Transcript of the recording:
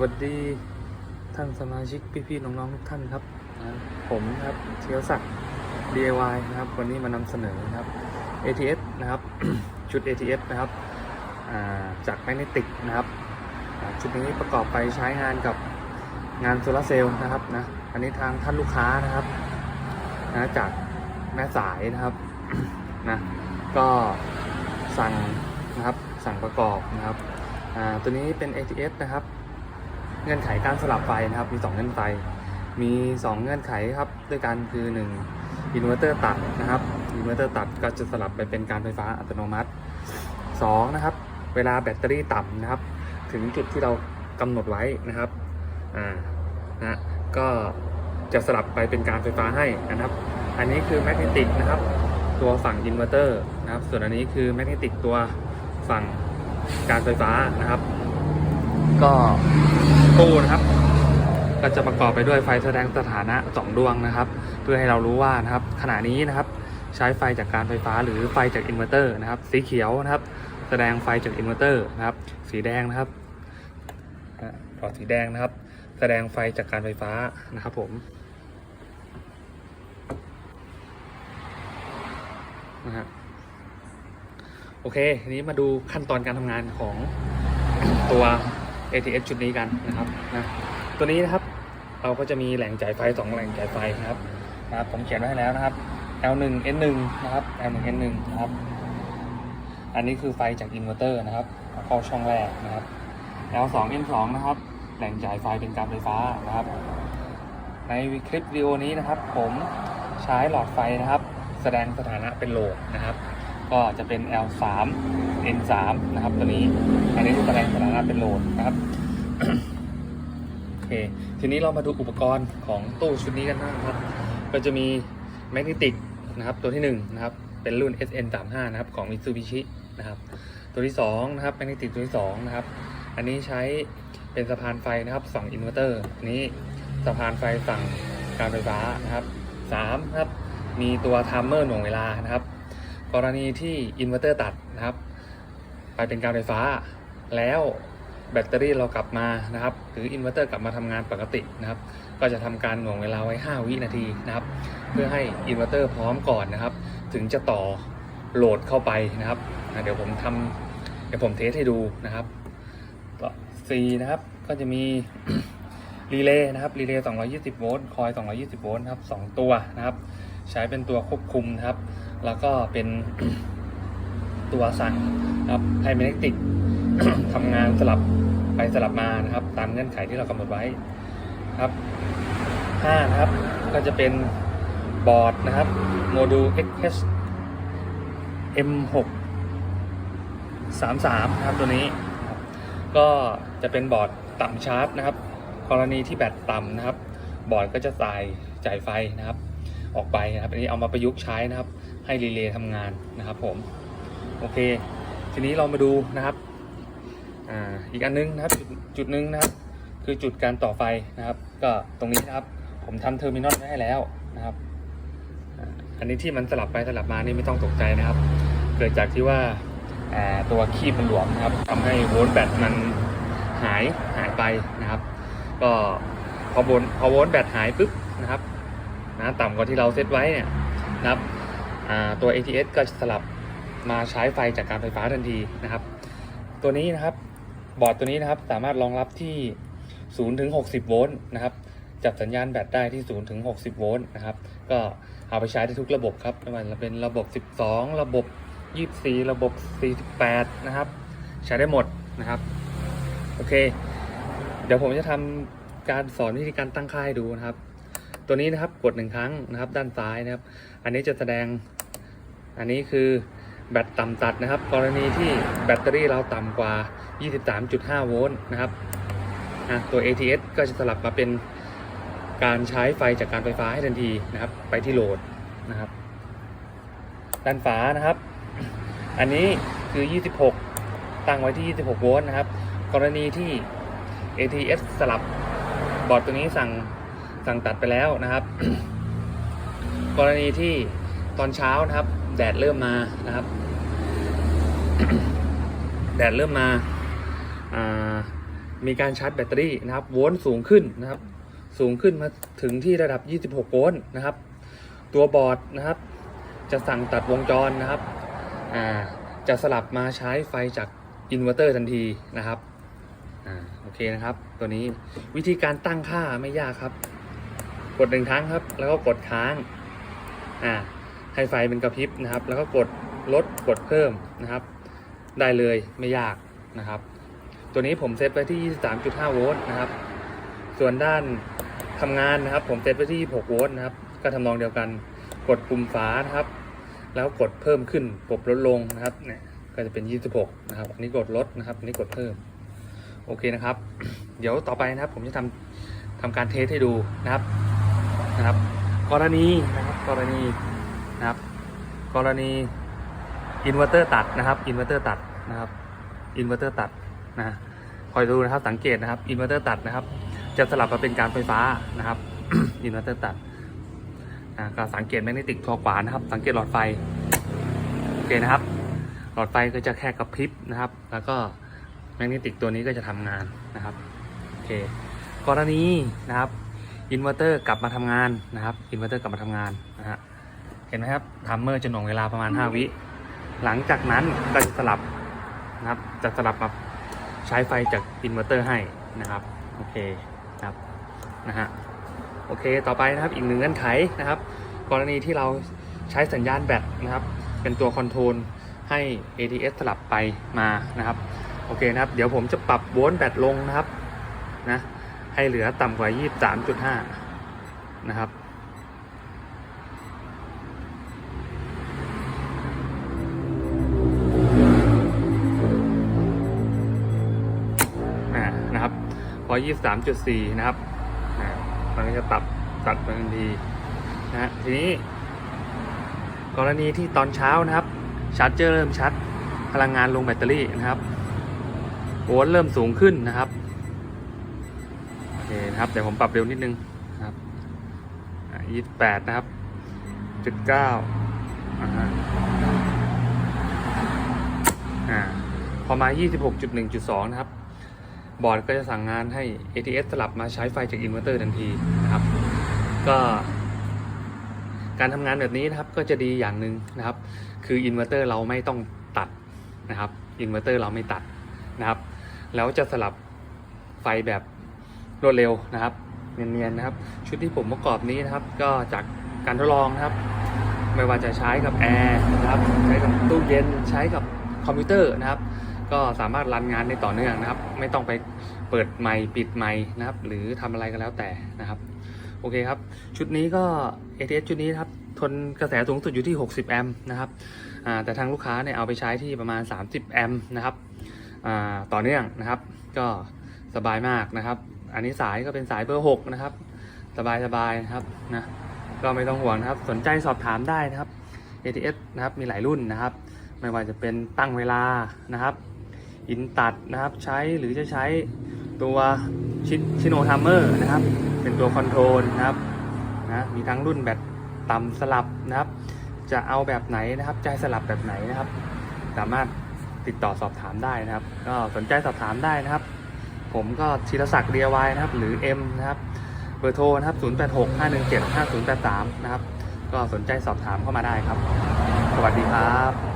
วัสดีท่านสมาชิกพี่ๆน้องๆทุกท่านครับนะผมครับเชียวศักดิ์ DIY นะครับ วันนี้มานำเสนอนะครับ ATS นะครับ ชุด ATS นะครับอ่าจากแมกเนติกนะครับอ่าชุดนี้ประกอบไปใช้งานกับงานโซลาร์เซลล์นะครับนะอันนี้ทางท่านลูกค้านะครับนะจากแม่สายนะครับนะก็สั่งนะครับสั่งประกอบนะครับอ่าตัวนี้เป็น ATS นะครับ เงื่อนไขการสลับไฟนะครับ มี 2 เงื่อนไข มี 2 เงื่อนไขครับ ด้วยกันคือ1อินเวอร์เตอร์ตัดนะครับอินเวอร์เตอร์ตัดก็จะสลับไปเป็นการไฟฟ้าอัตโนมัติ 2 นะครับ เวลาแบตเตอรี่ต่ำนะครับ ถึงจุดที่เรากำหนดไว้นะครับอ่านะก็จะสลับไปเป็นการไฟฟ้าให้นะครับ อันนี้คือแมกเนติกนะครับ ตัวฝั่งอินเวอร์เตอร์นะครับ ส่วนอันนี้คือแมกเนติกตัวฝั่งการไฟฟ้านะครับ ก็ตู้นะครับ ก็จะประกอบไปด้วยไฟแสดงสถานะสองดวงนะครับ เพื่อให้เรารู้ว่านะครับขณะนี้นะครับ ใช้ไฟจากการไฟฟ้าหรือไฟจากอินเวอร์เตอร์นะครับ สีเขียวนะครับ แสดงไฟจากอินเวอร์เตอร์นะครับ สีแดงนะครับอ่าหลอดสีแดงนะครับ แสดงไฟจากการไฟฟ้านะครับผมนะฮะโอเค ทีนี้มาดูขั้นตอนการทำงานของตัว ATS ชุดนี้กันนะครับนะตัวนี้นะครับเราก็จะมีแหล่งจ่ายไฟ 2 แหล่งจ่ายไฟนะครับนะครับผมเขียนไว้ให้แล้วนะครับ L1 N1 นะครับ L1 N1 นะครับ อันนี้คือไฟจากอินเวอร์เตอร์นะครับเข้าช่องแรกนะครับ L2 N2 นะครับ แหล่งจ่ายไฟเป็นการไฟฟ้านะครับ ในคลิปวิดีโอนี้นะครับ ผมใช้หลอดไฟนะครับ แสดงสถานะเป็นโหลดนะครับ ก็จะเป็น L3 N3 นะครับตัวนี้อันนี้คือแสดงสถานะเป็นโหลดนะครับโอเคทีนี้เรามาดูอุปกรณ์ของตู้ชุดนี้กันบ้างครับ ก็จะมีแมกเนติกนะครับตัวที่1นะครับเป็นรุ่น SN35 นะครับของ Mitsubishi นะครับตัวที่2นะครับแมกเนติกตัวที่2นะครับอันนี้ใช้เป็นสะพานไฟนะครับฝั่งอินเวอร์เตอร์นนี้สะพานไฟฝั่งการไฟฟ้านะครับ3นะครับมีตัวไทม์เมอร์หน่วงเวลานะครับ กรณีที่อินเวอร์เตอร์ตัดนะครับ ไปเป็นการไฟฟ้า แล้วแบตเตอรี่เรากลับมานะครับ หรืออินเวอร์เตอร์กลับมาทำงานปกตินะครับ ก็จะทำการหน่วงเวลาไว้ 5 วินาทีนะครับ เพื่อให้อินเวอร์เตอร์พร้อมก่อนนะครับ ถึงจะต่อโหลดเข้าไปนะครับอะเดี๋ยวผมทำเดี๋ยวผมเทสให้ดูนะครับก็ C นะครับก็จะมีรีเลย์นะครับรีเลย์220 โวลต์คอย 220 โวลต์นะครับ2ตัวนะครับ ใช้เป็นตัวควบคุมนะครับ แล้วก็เป็นตัวสั่งครับไฮแมกเนติกทำงานสลับไปสลับมานะครับ ตามเงื่อนไขที่เรากำหนดไว้ครับ5นะครับ ก็จะเป็นบอร์ดนะครับโมดูล XH M6 33นะครับตัวนี้ ก็จะเป็นบอร์ดต่ำชาร์จนะครับ กรณีที่แบตต่ำนะครับ บอร์ดก็จะจ่ายจ่ายไฟนะครับ ออกไปนะครับอันนี้เอามาประยุกต์ใช้นะครับ ให้รีเลย์ทำงานนะครับผมโอเค ทีนี้เรามาดูนะครับอ่าอีกอันนึงนะครับจุดจุดหนึ่งนะครับ คือจุดการต่อไฟนะครับ ก็ตรงนี้นะครับ ผมทำเทอร์มินอลไว้ให้แล้วนะครับอันนี้ที่มันสลับไปสลับมานี่ไม่ต้องตกใจนะครับ เกิดจากที่ว่าอ่าตัวคีบมันหลวมนะครับทำให้โวลต์แบตมันหายหายไปนะครับ ก็พอโวลต์พอโวลต์แบตหายปุ๊บนะครับ นะต่ำกว่าที่เราเซตไว้เนี่ยนะครับตัว ATS ก็สลับมาใช้ไฟจากการไฟฟ้าทันทีนะครับ ตัวนี้นะครับบอร์ดตัวนี้นะครับสามารถรองรับที่ 0 ถึง 60 โวลต์นะครับจับสัญญาณแบตได้ที่ 0 ถึง 60 โวลต์นะครับ ก็เอาไปใช้ได้ทุกระบบครับไม่ว่าจะเป็นระบบ 12 ระบบ 24 ระบบ 48 นะครับ ใช้ได้หมดนะครับ โอเค เดี๋ยวผมจะทำการสอนวิธีการตั้งค่าให้ดูนะครับ ตัวนี้นะครับกดหนึ่งครั้งนะครับ ด้านซ้ายนะครับ อันนี้จะแสดงอันนี้คือแบตต่ำตัดนะครับ กรณีที่แบตเตอรี่เราต่ำกว่า 23.5 โวลต์นะครับอะตัว ATS ก็จะสลับมาเป็นการใช้ไฟจากการไฟฟ้าให้ทันทีนะครับ ไปที่โหลดนะครับ ด้านฝานะครับ อันนี้คือ 26 ตั้งไว้ที่ 26 โวลต์นะครับ กรณีที่ ATS สลับบอร์ดตัวนี้สั่ง สั่งตัดไปแล้วนะครับ กรณีที่ตอนเช้านะครับ แดดเริ่มมานะครับ แดดเริ่มมาามีการชาร์จแบตเตอรี่นะครับ โวลต์สูงขึ้นนะครับ สูงขึ้นมาถึงที่ระดับ 26 โวลต์นะครับ ตัวบอร์ดนะครับ จะสั่งตัดวงจรนะครับจะสลับมาใช้ไฟจากอินเวอร์เตอร์ทันทีนะครับ อ่า โอเคนะครับ ตัวนี้วิธีการตั้งค่าไม่ยากครับ กดหนึ่งครั้งครับ แล้วก็กดค้างอ่าให้ไฟเป็นกระพริบนะครับ แล้วก็กดลดกดเพิ่มนะครับ ได้เลยไม่ยากนะครับ ตัวนี้ผมเซตไว้ที่ 23.5 โวลต์นะครับ ส่วนด้านทำงานนะครับ ผมเซตไว้ที่ 6 โวลต์นะครับ ก็ทำนองเดียวกัน กดปุ่มฝานะครับ แล้วกดเพิ่มขึ้นกดลดลงนะครับเนี่ยก็จะเป็น 26 นะครับ อันนี้กดลดนะครับ อันนี้กดเพิ่ม โอเคนะครับ เดี๋ยวต่อไปนะครับ ผมจะทำทำการเทสให้ดูนะครับ นะครับ กรณีนะครับกรณีนะครับ กรณีอินเวอร์เตอร์ตัดนะครับอินเวอร์เตอร์ตัดนะครับอินเวอร์เตอร์ตัดนะคอยดูนะครับสังเกตนะครับอินเวอร์เตอร์ตัดนะครับ จะสลับมาเป็นการไฟฟ้านะครับอินเวอร์เตอร์ตัดอ่าก็สังเกตแมกเนติกทอขวานะครับ สังเกตหลอดไฟโอเคนะครับ หลอดไฟก็จะแค่กระพริบนะครับ แล้วก็แมกเนติกตัวนี้ก็จะทำงานนะครับโอเคกรณีนะครับ อินเวอร์เตอร์กลับมาทำงานนะครับอินเวอร์เตอร์กลับมาทำงานนะฮะเห็นไหมครับทัมเมอร์จะหน่วงเวลาประมาณ 5 วิหลังจากนั้นก็จะสลับนะครับจะสลับมาใช้ไฟจากอินเวอร์เตอร์ให้นะครับโอเคครับนะฮะโอเคต่อไปนะครับอีกหนึ่งเงื่อนไขนะครับ กรณีที่เราใช้สัญญาณแบตนะครับเป็นตัวคอนโทรลให้ ATS สลับไปมานะครับโอเคนะครับ เดี๋ยวผมจะปรับโวลต์แบตลงนะครับนะ ให้เหลือต่ำกว่า 23.5 นะครับอ่านะครับ พอ 23.4 นะครับ มันก็จะตัดตัดไปทันทีนะฮะทีนี้ กรณีที่ตอนเช้านะครับ ชาร์จเจอร์เริ่มชัด พลังงานลงแบตเตอรี่นะครับ โวลต์เริ่มสูงขึ้นนะครับ นะครับเดี๋ยวผมปรับเร็วนิดนึงนะครับยี่สิบแปดนะครับจุดเก้าอ่าฮะอ่าพอมา 26.1.2 นะครับ บอร์ดก็จะสั่งงานให้ ATS สลับมาใช้ไฟจากอินเวอร์เตอร์ทันทีนะครับ ก็การทำงานแบบนี้นะครับก็จะดีอย่างหนึ่งนะครับ คืออินเวอร์เตอร์เราไม่ต้องตัดนะครับอินเวอร์เตอร์เราไม่ตัดนะครับ แล้วจะสลับไฟแบบ รวดเร็วนะครับเนียนๆนะครับ ชุดที่ผมประกอบนี้นะครับ ก็จากการทดลองนะครับ ไม่ว่าจะใช้กับแอร์นะครับใช้กับตู้เย็นใช้กับคอมพิวเตอร์นะครับ ก็สามารถรันงานได้ต่อเนื่องนะครับ ไม่ต้องไปเปิดไมค์ปิดไมค์นะครับ หรือทำอะไรก็แล้วแต่นะครับโอเคครับ ชุดนี้ก็ ATS ชุดนี้ครับ ทนกระแสสูงสุดอยู่ที่ 60 แอมป์นะครับอ่าแต่ทางลูกค้าเนี่ยเอาไปใช้ที่ประมาณ 30 แอมป์นะครับอ่าต่อเนื่องนะครับ ก็สบายมากนะครับ อันนี้สายก็เป็นสายเบอร์6นะครับ สบายสบายๆนะครับนะก็ไม่ต้องห่วงนะครับ สนใจสอบถามได้นะครับ ATS นะครับมีหลายรุ่นนะครับ ไม่ว่าจะเป็นตั้งเวลานะครับอินตัดนะครับใช้หรือจะใช้ตัวชิชโนทัมเมอร์นะครับ เป็นตัวคอนโทรลนะครับนะมีทั้งรุ่นแบบต่ำสลับนะครับ จะเอาแบบไหนนะครับจะให้สลับแบบไหนนะครับ สามารถติดต่อสอบถามได้นะครับ ก็สนใจสอบถามได้นะครับ ผมก็ธีรศักดิ์เดียวายนะครับ หรือ M นะครับ เบอร์โทรนะครับ 0865175083 นะครับ ก็สนใจสอบถามเข้ามาได้ครับ สวัสดีครับ